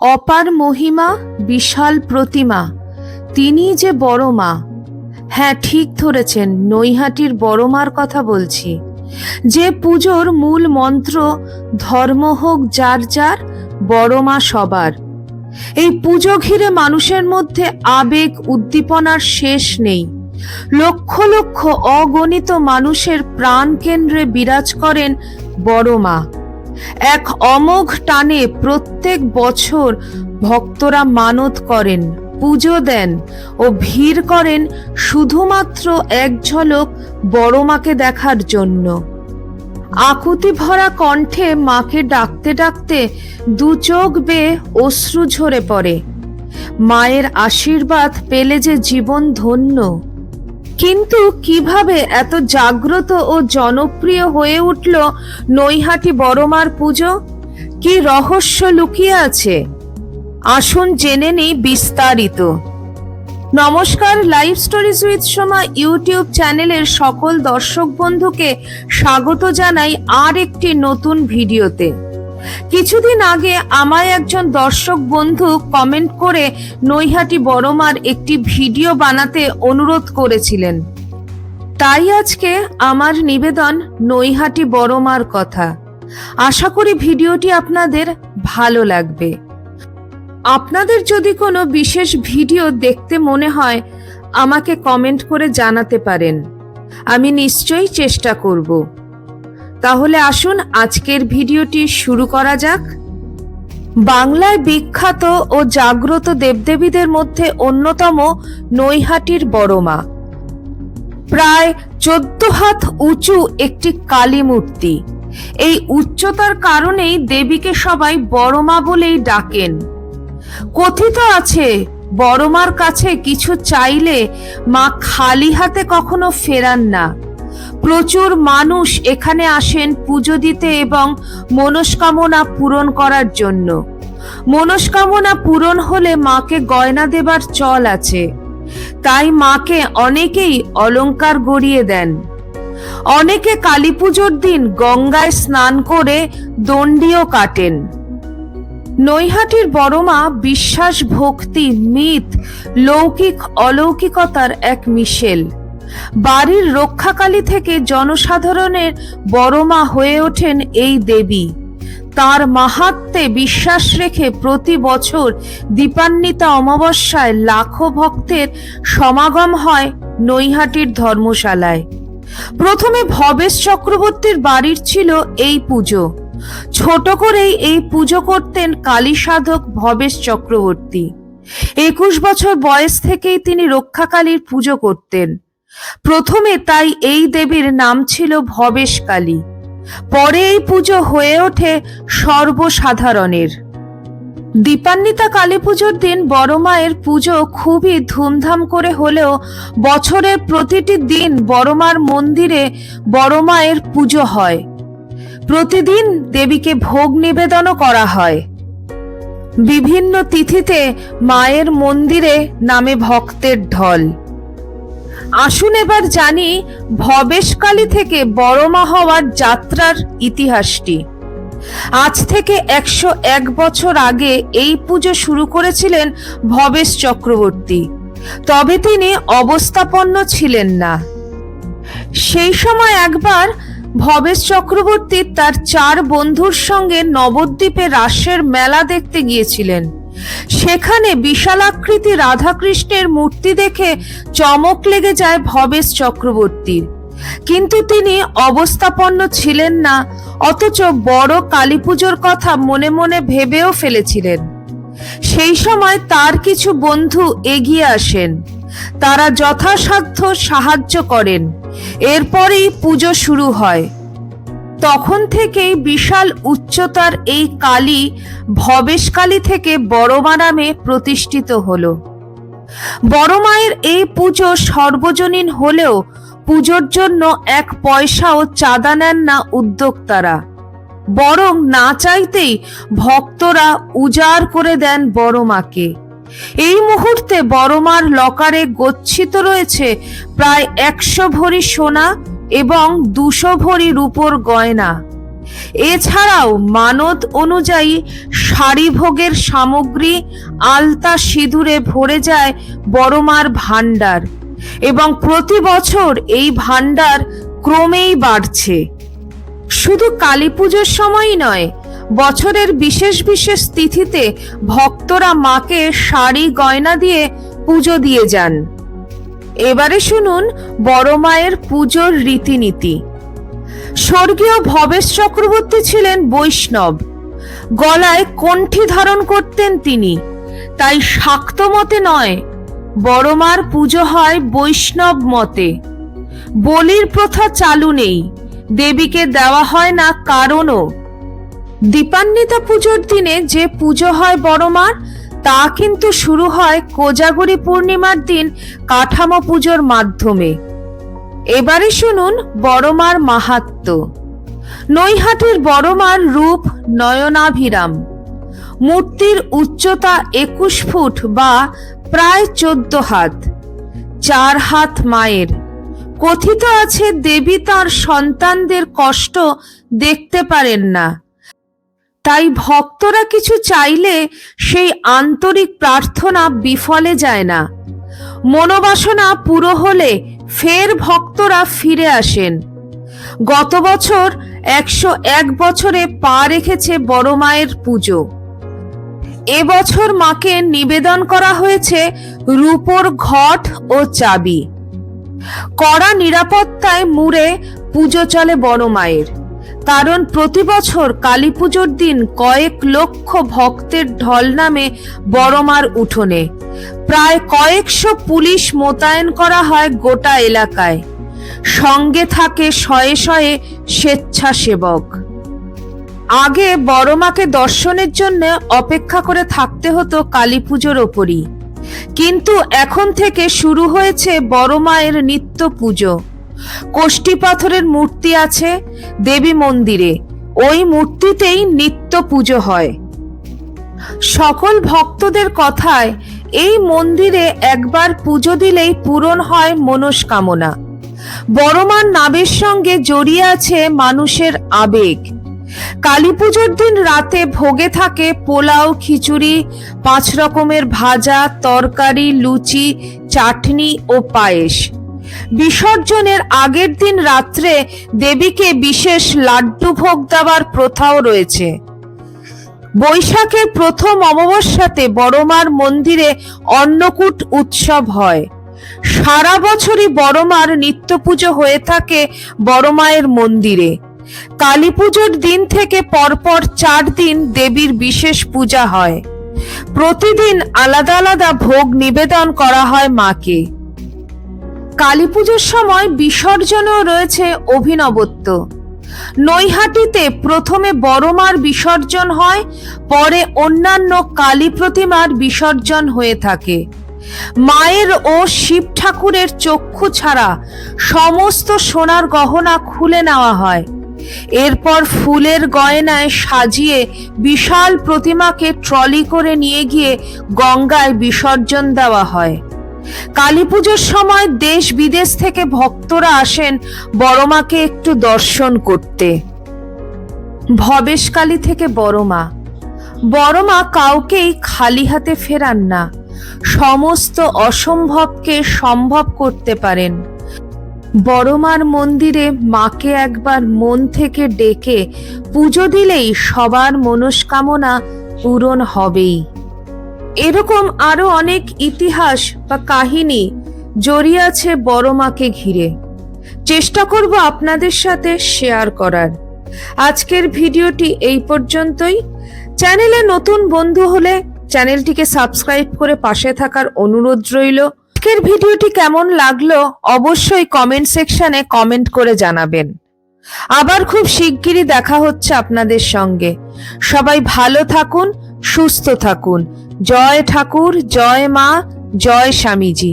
অপার মহিমা, বিশাল প্রতিমা, তিনি যে বড় মা। হ্যাঁ ঠিক ধরেছেন, নৈহাটির বড় মার কথা বলছি। যে পুজোর মূল মন্ত্র, ধর্ম হোক যার যার, বড় মা সবার। এই পুজো ঘিরে মানুষের মধ্যে আবেগ, উদ্দীপনার শেষ নেই। লক্ষ লক্ষ অগণিত মানুষের প্রাণ কেন্দ্রে বিরাজ করেন বড় মা। এক অমোঘ টানে প্রত্যেক বছর ভক্তরা মানত করেন, পুজো দেন ও ভিড় করেন শুধুমাত্র এক ঝলক বড় মাকে দেখার জন্য। আকুতি ভরা কণ্ঠে মাকে ডাকতে ডাকতে দু চোখ বেয়ে অশ্রু ঝরে পড়ে। মায়ের আশীর্বাদ পেলে যে জীবন ধন্য। কিন্তু কীভাবে এত জাগ্রত ও জনপ্রিয় হয়ে উঠল নৈহাটি বড়মার পুজো? কি রহস্য লুকিয়ে আছে? আসুন জেনে নেই বিস্তারিত। নমস্কার live stories with Soma YouTube চ্যানেলের সকল দর্শক বন্ধুকে স্বাগত জানাই আর একটি নতুন ভিডিওতে। কিছুদিন আগে আমায় একজন দর্শক বন্ধু কমেন্ট করে নৈহাটি বড়মার একটি ভিডিও বানাতে অনুরোধ করেছিলেন। তাই আজকে আমার নিবেদন নৈহাটি বড়মার কথা। আশা করি ভিডিওটি আপনাদের ভালো লাগবে। আপনাদের যদি কোনো বিশেষ ভিডিও দেখতে মনে হয়, আমাকে কমেন্ট করে জানাতে পারেন। আমি নিশ্চয়ই চেষ্টা করব। তাহলে আসুন আজকের ভিডিওটি শুরু করা যাক। বাংলায় বিখ্যাত ও জাগ্রত দেবদেবীদের মধ্যে অন্যতম নৈহাটির বড়মা। প্রায় চোদ্দ হাত উঁচু একটি কালী মূর্তি। এই উচ্চতার কারণেই দেবীকে সবাই বড়মা বলেই ডাকেন। কথিত আছে, বড়মার কাছে কিছু চাইলে মা খালি হাতে কখনো ফেরান না। প্রচুর মানুষ এখানে আসেন পুজো দিতে এবং মনস্কামনা পূরণ করার জন্য। মনস্কামনা পূরণ হলে মাকে গয়না দেবার চল আছে। তাই মাকে অনেকেই অলংকার গড়িয়ে দেন। অনেকে কালী পুজোর দিন গঙ্গায় স্নান করে দণ্ডিও কাটেন। নৈহাটির বড়মা বিশ্বাস ভক্তি মিথ লৌকিক অলৌকিকতার এক মিশেল। বাড়ির রক্ষাকালী থেকে জনসাধারণের বড়মা হয়ে ওঠেন এই দেবী। তার মাহাত্মে বিশ্বাস রেখে প্রতি বছর দীপান্বিতা অমাবস্যায় লাখো ভক্তের সমাগম হয় নৈহাটির ধর্মশালায়। প্রথমে ভবেশ চক্রবর্তীর বাড়ির ছিল এই পুজো। ছোট করেই এই পুজো করতেন কালী সাধক ভবেশ চক্রবর্তী। একুশ বছর বয়স থেকেই তিনি রক্ষাকালীর পুজো করতেন। প্রথমে তাই এই দেবীর নাম ছিল ভবেশ কালী পরে এই পুজো হয়ে ওঠে সর্বসাধারণের। দীপান্বিতা কালী পুজোর দিন বড় মায়ের পুজো খুবই ধুমধাম করে হলেও বছরের প্রতিটি দিন বড় মার মন্দিরে বড় মায়ের পুজো হয়। প্রতিদিন দেবীকে ভোগ নিবেদনও করা হয়। বিভিন্ন তিথিতে মায়ের মন্দিরে নামে ভক্তের ঢল। আসুন এবার জানি ভবেশকালী থেকে বড়মা হওয়ার যাত্রার ইতিহাসটি। আজ থেকে একশো এক বছর আগে এই পুজো শুরু করেছিলেন ভবেশ চক্রবর্তী। তবে তিনি অবস্থাপন্ন ছিলেন না। সেই সময় একবার ভবেশ চক্রবর্তী তার চার বন্ধুর সঙ্গে নবদ্বীপে রাসের মেলা দেখতে গিয়েছিলেন। সেখানে বিশালাকৃতি রাধাকৃষ্ণের মূর্তি দেখে চমক লেগে যায় ভবেশ চক্রবর্তীর। কিন্তু তিনি অবস্থাপন্ন ছিলেন না, অথচ বড় কালী পুজোর কথা মনে মনে ভেবেও ফেলেছিলেন। সেই সময় তার কিছু বন্ধু এগিয়ে আসেন। তারা যথাসাধ্য সাহায্য করেন। এরপরেই পুজো শুরু হয়। তখন থেকেই বিশাল উচ্চতার এই কালী ভবেশ কালী থেকে বড়মা নামে প্রতিষ্ঠিত হল। বড় মায়ের এই পুজো সর্বজনীন হলেও পুজোর জন্য এক পয়সাও চাঁদা নেন না উদ্যোক্তারা। বরং না চাইতেই ভক্তরা উজাড় করে দেন বড় মাকে এই মুহূর্তে বড়মার লকারে গচ্ছিত রয়েছে প্রায় একশো ভরি সোনা এবং দুশো ভরি রূপোর গয়না। এছাড়াও মানত অনুযায়ী শাড়িভোগের সামগ্রী আলতা সিঁদুরে ভরে যায় বড়মার ভাণ্ডার এবং প্রতি বছর এই ভাণ্ডার ক্রমেই বাড়ছে। শুধু কালী পুজোর সময়ই নয়, বছরের বিশেষ বিশেষ তিথিতে ভক্তরা মাকে শাড়ি গয়না দিয়ে পুজো দিয়ে যান। এবারে শুনুন বড় মায়ের পুজোর রীতিনীতি। স্বর্গীয় ভবেশ চক্রবর্তী ছিলেন বৈষ্ণব। গলায় কণ্ঠী ধারণ করতেন তিনি। তাই শাক্ত মতে নয়, বড় মার পুজো হয় বৈষ্ণব মতে। বলির প্রথা চালু নেই, দেবীকে দেওয়া হয় না কারণও। দীপান্বিতা পুজোর দিনে যে পুজো হয় বড় মার তা কিন্তু শুরু হয় কোজাগরি পূর্ণিমার দিন কাঠামো পুজোর মাধ্যমে। এবারে শুনুন বড়মার মাহাত্ম। নৈহাটির বড়মার রূপ নয়নাভিরাম। মূর্তির উচ্চতা একুশ ফুট বা প্রায় চোদ্দ হাত। চার হাত মায়ের। কথিত আছে দেবী তার সন্তানদের কষ্ট দেখতে পারেন না। তাই ভক্তরা কিছু চাইলে সেই আন্তরিক প্রার্থনা বিফলে যায় না। মনোবাসনা পুরো হলে ফের ভক্তরা ফিরে আসেন। গত বছর একশো এক বছরে পা রেখেছে বড় মায়ের পুজো। এবছর মাকে নিবেদন করা হয়েছে রূপোর ঘট ও চাবি। কড়া নিরাপত্তায় মুড়ে পুজো চলে বড় মায়ের। কারণ প্রতি বছর কালী পুজোর দিন কয়েক লক্ষ ভক্তের ঢল নামে বড়মার উঠোনে। প্রায় কয়েকশো পুলিশ মোতায়েন করা হয় গোটা এলাকায়। সঙ্গে থাকে শয়ে শয়ে স্বেচ্ছাসেবক। আগে বড়মাকে দর্শনের জন্য অপেক্ষা করে থাকতে হতো কালী পুজোর ওপরই। কিন্তু এখন থেকে শুরু হয়েছে বড় মায়ের নিত্য পুজো। কোষ্টি পাথরের মূর্তি আছে দেবী মন্দিরে। ওই মূর্তিতেই নিত্য পুজো হয়। সকল ভক্তদের কথায় এই মন্দিরে একবার পুজো দিলেই পূরণ হয় মনস্কামনা। বড়মার নামের সঙ্গে জড়িয়ে আছে মানুষের আবেগ। কালী পুজোর দিন রাতে ভোগে থাকে পোলাও, খিচুড়ি, পাঁচ রকমের ভাজা, তরকারি, লুচি, চাটনি ও পায়েস। বিসর্জনের আগের দিন রাত্রে দেবীকে বিশেষ লাড্ডু ভোগ দেওয়ার প্রথাও রয়েছে। বৈশাখের প্রথম অমাবস্যাতে বড়মার মন্দিরে অন্নকূট উৎসব হয়। সারা বছরই বড়মার নিত্য পুজো হয়ে থাকে বড়মায়ের মন্দিরে। কালী পুজোর দিন থেকে পরপর চার দিন দেবীর বিশেষ পূজা হয়। প্রতিদিন আলাদা আলাদা ভোগ নিবেদন করা হয় মাকে। কালী পুজোর সময় বিসর্জনও রয়েছে অভিনবত্ব। নৈহাটিতে প্রথমে বড়মার বিসর্জন হয়, পরে অন্যান্য কালী প্রতিমার বিসর্জন হয়ে থাকে। মায়ের ও শিব ঠাকুরের চক্ষু ছাড়া সমস্ত সোনার গহনা খুলে নেওয়া হয়। এরপর ফুলের গয়নায় সাজিয়ে বিশাল প্রতিমাকে ট্রলি করে নিয়ে গিয়ে গঙ্গায় বিসর্জন দেওয়া হয়। কালী পুজোর সময় দেশ বিদেশ থেকে ভক্তরা আসেন বড়মাকে একটু দর্শন করতে। ভবেশকালী থেকে বড়মা। বড়মা কাউকেই খালি হাতে ফেরান না। সমস্ত অসম্ভবকে সম্ভব করতে পারেন। বড়মার মন্দিরে মাকে একবার মন থেকে ডেকে পুজো দিলেই সবার মনস্কামনা পূরণ হবেই। এরকম আরও অনেক ইতিহাস বা কাহিনী জড়িয়ে আছে বড় মাকে ঘিরে। চেষ্টা করব আপনাদের সাথে শেয়ার করার। আজকের ভিডিওটি এই পর্যন্তই। চ্যানেলে নতুন বন্ধু হলে চ্যানেলটিকে সাবস্ক্রাইব করে পাশে থাকার অনুরোধ রইল। আজকের ভিডিওটি কেমন লাগল অবশ্যই কমেন্ট সেকশনে কমেন্ট করে জানাবেন। আবার খুব শিগগিরই দেখা হচ্ছে আপনাদের সঙ্গে। সবাই ভালো থাকুন সুস্থ থাকুন। জয় ঠাকুর জয় মা জয় স্বামীজি।